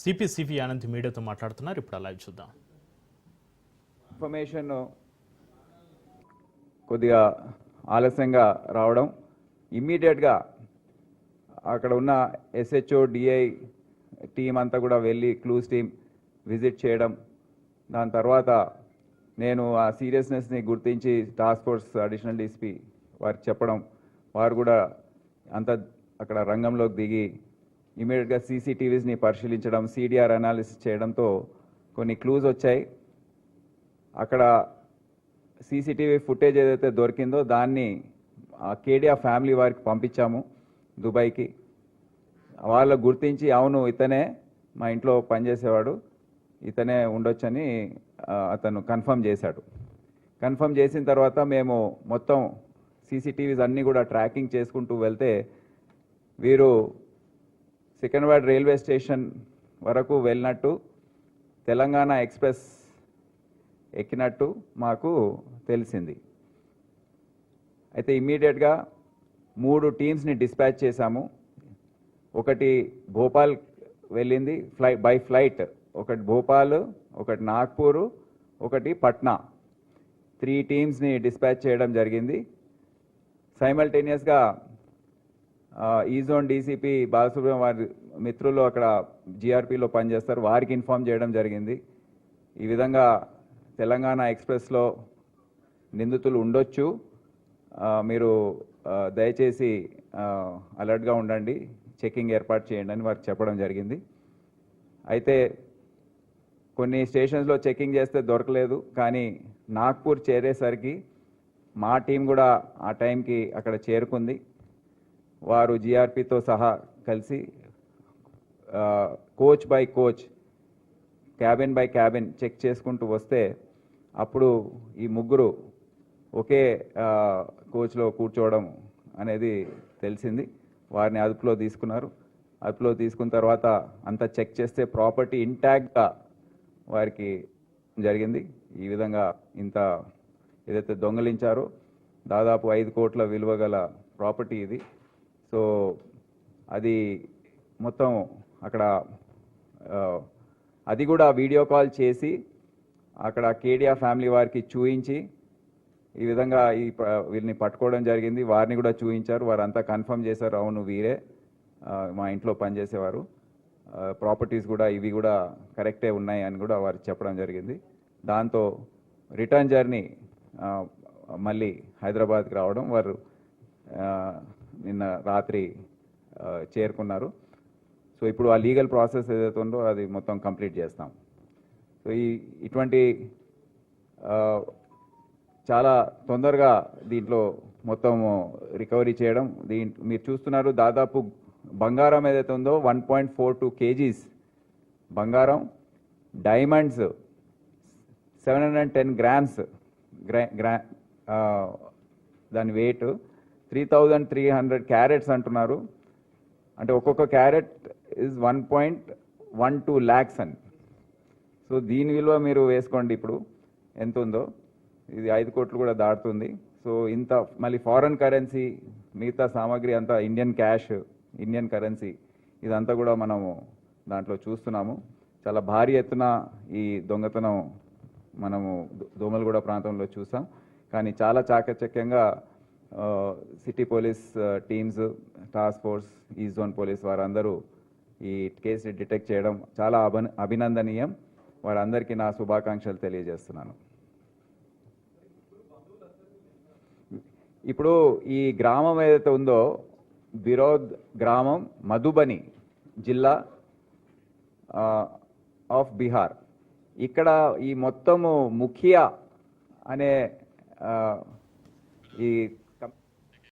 సిపిసిపి CP Anand మీడియాతో మాట్లాడుతున్నారు. ఇప్పుడు అలా చూద్దాం. ఇన్ఫర్మేషన్ కొద్దిగా ఆలస్యంగా రావడం. ఇమ్మీడియట్గా అక్కడ ఉన్న ఎస్హెచ్ఓ డిఐ టీం అంతా కూడా వెళ్ళి క్లూస్ టీం విజిట్ చేయడం. దాని తర్వాత నేను ఆ సీరియస్నెస్ని గుర్తించి టాస్క్ ఫోర్స్ అడిషనల్ డీసీపీ వారికి చెప్పడం. వారు కూడా అంత అక్కడ రంగంలోకి దిగి ఇమీడియట్గా సీసీటీవీస్ని పరిశీలించడం సీడీఆర్ అనాలిసిస్ చేయడంతో కొన్ని క్లూజ్ వచ్చాయి. అక్కడ సీసీటీవీ ఫుటేజ్ ఏదైతే దొరికిందో దాన్ని కేడియా ఫ్యామిలీ వారికి పంపించాము దుబాయ్కి. వాళ్ళు గుర్తించి అవును ఇతనే మా ఇంట్లో పనిచేసేవాడు ఇతనే ఉండొచ్చని అతను కన్ఫర్మ్ చేశాడు. కన్ఫర్మ్ చేసిన తర్వాత మేము మొత్తం సీసీటీవీస్ అన్నీ కూడా ట్రాకింగ్ చేసుకుంటూ వెళ్తే వీరు సికింద్రాబాద్ రైల్వే స్టేషన్ వరకు వెళ్ళినట్టు తెలంగాణ ఎక్స్ప్రెస్ ఎక్కినట్టు మాకు తెలిసింది. అయితే ఇమ్మీడియట్గా మూడు టీమ్స్ని డిస్పాచ్ చేశాము. ఒకటి భోపాల్ వెళ్ళింది ఫ్లై బై ఫ్లైట్. ఒకటి భోపాల్ ఒకటి నాగ్పూర్ ఒకటి పట్నా. త్రీ టీమ్స్ని డిస్పాచ్ చేయడం జరిగింది. సైమల్టేనియస్గా ఈ జోన్ డీసీపీ బాలసుబ్రహ్మణ్యం వారి మిత్రులు అక్కడ జీఆర్పీలో పనిచేస్తారు. వారికి ఇన్ఫామ్ చేయడం జరిగింది. ఈ విధంగా తెలంగాణ ఎక్స్ప్రెస్లో నిందితులు ఉండొచ్చు. మీరు దయచేసి అలర్ట్గా ఉండండి. చెకింగ్ ఏర్పాటు చేయండి అని వారికి చెప్పడం జరిగింది. అయితే కొన్ని స్టేషన్స్లో చెకింగ్ చేస్తే దొరకలేదు. కానీ నాగ్పూర్ చేరేసరికి మా టీం కూడా ఆ టైంకి అక్కడ చేరుకుంది. వారు జీఆర్పితో సహా కలిసి coach by coach cabin by cabin check చేసుకుంటూ వస్తే అప్పుడు ఈ ముగ్గురు ఒకే కోచ్లో కూర్చోవడం అనేది తెలిసింది. వారిని అదుపులో తీసుకున్నారు. అదుపులో తీసుకున్న తర్వాత అంతా చెక్ చేస్తే ప్రాపర్టీ ఇంటాక్ట్గా వారికి జరిగింది. ఈ విధంగా ఇంత ఏదైతే దొంగలించారో దాదాపు ఐదు కోట్ల విలువ గల ప్రాపర్టీ ఇది. సో అది మొత్తం అక్కడ అది కూడా వీడియో కాల్ చేసి అక్కడ కేడియా ఫ్యామిలీ వారికి చూయించి ఈ విధంగా ఈ వీరిని వీళ్ళని పట్టుకోవడం జరిగింది. వారిని కూడా చూపించారు వారంతా కన్ఫర్మ్ చేశారు. అవును వీరే మా ఇంట్లో పనిచేసేవారు. ప్రాపర్టీస్ కూడా ఇవి కూడా కరెక్టే ఉన్నాయి అని కూడా వారు చెప్పడం జరిగింది. దాంతో రిటర్న్ జర్నీ మళ్ళీ హైదరాబాద్కి రావడం వారు నిన్న రాత్రి చేరుకున్నారు. సో ఇప్పుడు ఆ లీగల్ ప్రాసెస్ ఏదైతే ఉందో అది మొత్తం కంప్లీట్ చేస్తాం. సో ఈ ఇటువంటి చాలా తొందరగా దీంట్లో మొత్తం రికవరీ చేయడం దీంట్ మీరు చూస్తున్నారు దాదాపు బంగారం ఏదైతే ఉందో one point four two kgs బంగారం diamonds seven hundred ten grams గ్రా గ్రా దాని weight three thousand three hundred carats అంటున్నారు. అంటే ఒక్కొక్క carat is one point one two lakhs అని. సో దీని విలువ మీరు వేసుకోండి ఇప్పుడు. ఎంత ఉందో ఇది ఐదు కోట్లు కూడా దాటుతుంది. సో ఇంత మళ్ళీ ఫారెన్ కరెన్సీ మిగతా సామాగ్రి అంతా ఇండియన్ క్యాష్ ఇండియన్ కరెన్సీ ఇదంతా కూడా మనము దాంట్లో చూస్తున్నాము. చాలా భారీ ఎత్తున ఈ దొంగతనం మనము దోమలగూడ ప్రాంతంలో చూసాం. కానీ చాలా చాకచక్యంగా city police teams task force ఈ జోన్ పోలీస్ వారందరూ ఈ కేసు డిటెక్ట్ చేయడం చాలా అభ అభినందనీయం. వారందరికీ నా శుభాకాంక్షలు తెలియజేస్తున్నాను. ఇప్పుడు ఈ గ్రామం ఏదైతే ఉందో విరోద్ గ్రామం మధుబని జిల్లా ఆఫ్ బీహార్ ఇక్కడ ఈ మొత్తము ముఖియా అనే ఈ